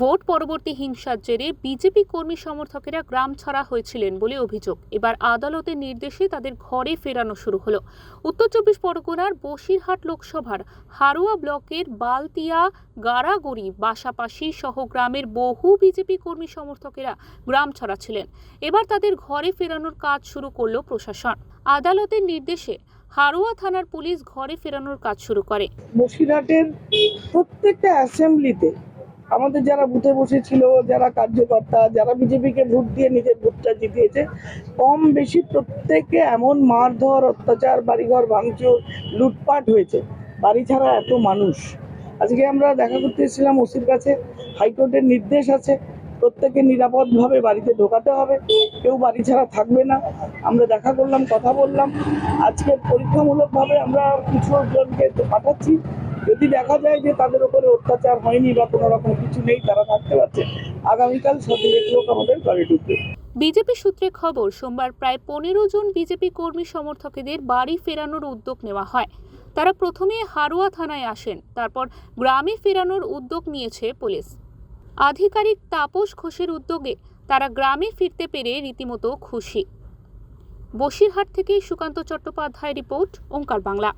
Vote পরবর্তী হিংসার জেরে বিজেপি কর্মী সমর্থকেরা গ্রাম ছাড়া হয়েছিলেন বলে অভিযোগ। এবার আদালতের নির্দেশে তাদের ঘরে ফেরানো শুরু হলো। উত্তর চব্বিশ পরগনার বসিরহাট লোকসভার হারুয়া ব্লকের বালতিয়া, গাড়াগড়ি বাসাপাশি সহ গ্রামের বহু বিজেপি কর্মী সমর্থকেরা গ্রাম ছাড়া ছিলেন। এবার তাদের ঘরে ফেরানোর কাজ শুরু করল প্রশাসন। আদালতের নির্দেশে হারোয়া থানার পুলিশ ঘরে ফেরানোর কাজ শুরু করে। বসিরহাটের প্রত্যেকটা অ্যাসেম্বলিতে আমাদের যারা বুথে বসেছিল, যারা কার্যকর্তা, যারা বিজেপিকে ভোট দিয়ে নিজের ভোটটা জিতিয়েছে, কম বেশি প্রত্যেকে এমন মারধর, অত্যাচার, বাড়িঘর ভাঙচুর, লুটপাট হয়েছে। বাড়ি ছাড়া এত মানুষ। আজকে আমরা দেখা করতে এসেছিলাম ওসির কাছে, হাইকোর্টের নির্দেশ আছে প্রত্যেকে নিরাপদভাবে বাড়িতে ঢোকাতে হবে, কেউ বাড়ি ছাড়া থাকবে না। আমরা দেখা করলাম, কথা বললাম। আজকে পরীক্ষামূলকভাবে আমরা কিছু জনকে পাঠাচ্ছি। যদি দেখা যায় যে তাদের উপরে অত্যাচার হয়নি বা কোনো রকম কিছু নেই, তারা থাকতে পারছে। আগামীকাল সতেরো লোক আমাদের ঘরে ঢুকবে। বিজেপি সূত্রে খবর, সোমবার প্রায় পনেরো জন বিজেপি কর্মী সমর্থকদের বাড়ি ফেরানোর উদ্যোগ নেওয়া হয়। তারা প্রথমে হারোয়া থানায় আসেন, তারপর গ্রামে ফেরানোর উদ্যোগ নিয়েছে পুলিশ। আধিকারিক তাপস ঘোষের উদ্যোগে তারা গ্রামে ফিরতে পেরে রীতিমতো খুশি। বসিরহাট থেকে সুকান্ত চট্টোপাধ্যায় রিপোর্ট, ওঙ্কার বাংলা।